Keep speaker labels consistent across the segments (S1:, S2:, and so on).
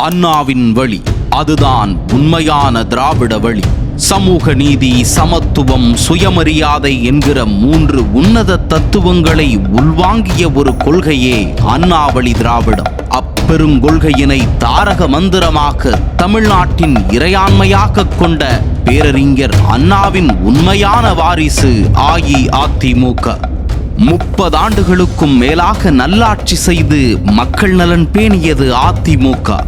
S1: அண்ணாவின் வழி. அதுதான் உண்மையான திராவிட வழி. சமூக நீதி சமத்துவம் சுயமரியாதை என்கிற மூன்று உன்னத தத்துவங்களை உள்வாங்கிய ஒரு கொள்கையே அண்ணாவளி திராவிடம். அப்பெருங்கொள்கையினை தாரக மந்திரமாக தமிழ்நாட்டின் இறையாண்மையாக கொண்ட பேரறிஞர் அண்ணாவின் உண்மையான வாரிசு அஇஅதிமுக. முப்பது ஆண்டுகளுக்கும் மேலாக நல்லாட்சி செய்து மக்கள் நலன் பேணியது அதிமுக.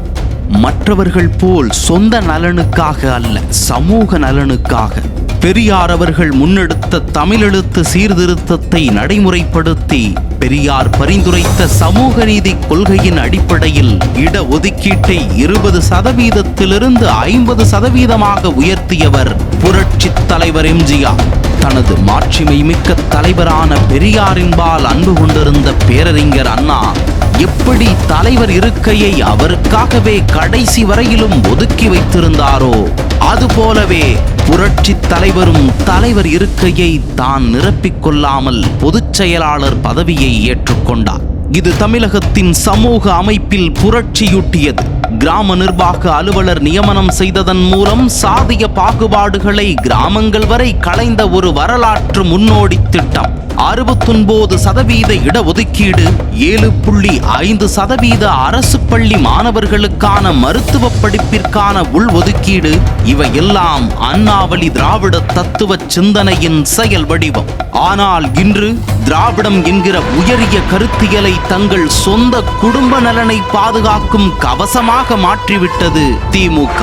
S1: மற்றவர்கள் போல் சொந்த நலனுக்காக அல்ல சமூக நலனுக்காக. பெரியார் அவர்கள் முன்னெடுத்த தமிழெழுத்து சீர்திருத்தத்தை நடைமுறைப்படுத்தி பெரியார் பரிந்துரைத்த சமூக நீதி கொள்கையின் அடிப்படையில் இட ஒதுக்கீட்டை இருபது சதவீதத்திலிருந்து ஐம்பது சதவீதமாக உயர்த்தியவர் புரட்சி தலைவர் எம்ஜிஆர். தனது மாட்சிமை மிக்க தலைவரான பெரியாரின்பால் அன்பு கொண்டிருந்த பேரறிஞர் அண்ணா எப்படி தலைவர் இருக்கையை அவருக்காகவே கடைசி வரையிலும் ஒதுக்கி வைத்திருந்தாரோ அதுபோலவே புரட்சி தலைவரும் தலைவர் இருக்கையை தான் நிரப்பிக் கொள்ளாமல் பொதுச் செயலாளர் பதவியை ஏற்றுக்கொண்டார் இது தமிழகத்தின் சமூக அமைப்பில் புரட்சியூட்டியது. கிராம நிர்வாக அலுவலர் நியமனம் செய்ததன் மூலம் சாதிய பாகுபாடுகளை கிராமங்கள் வரை களைந்த ஒரு வரலாற்று முன்னோடி திட்டம். அறுபத்தொன்பது சதவீத இடஒதுக்கீடு ஏழு புள்ளி ஐந்து சதவீத அரசு பள்ளி மாணவர்களுக்கான மருத்துவ படிப்பிற்கான உள்ஒதுக்கீடு இவையெல்லாம் அண்ணாவளி திராவிட தத்துவ சிந்தனையின் செயல் வடிவம். ஆனால் இன்று திராவிடம் என்கிற உயரிய கருத்தியலை தங்கள் சொந்த குடும்ப நலனை பாதுகாக்கும் கவசமாக மாற்றிவிட்டது திமுக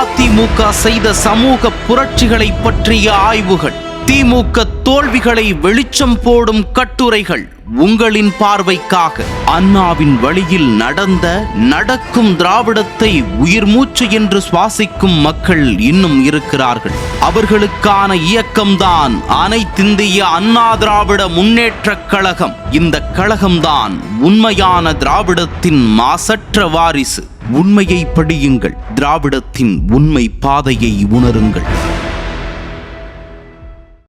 S1: அதிமுக செய்த சமூக புரட்சிகளை பற்றிய ஆய்வுகள். திமுக தோல்விகளை வெளிச்சம் போடும் கட்டுரைகள் உங்களின் பார்வைக்காக. அண்ணாவின் வழியில் நடந்த நடக்கும் திராவிடத்தை உயிர் மூச்சு என்று சுவாசிக்கும் மக்கள் இன்னும் இருக்கிறார்கள். அவர்களுக்கான இயக்கம்தான் அனைத்திந்திய அண்ணா திராவிட முன்னேற்ற கழகம். இந்த கழகம்தான் உண்மையான திராவிடத்தின் மாசற்ற வாரிசு. உண்மையை படியுங்கள் திராவிடத்தின் உண்மை பாதையை உணருங்கள்.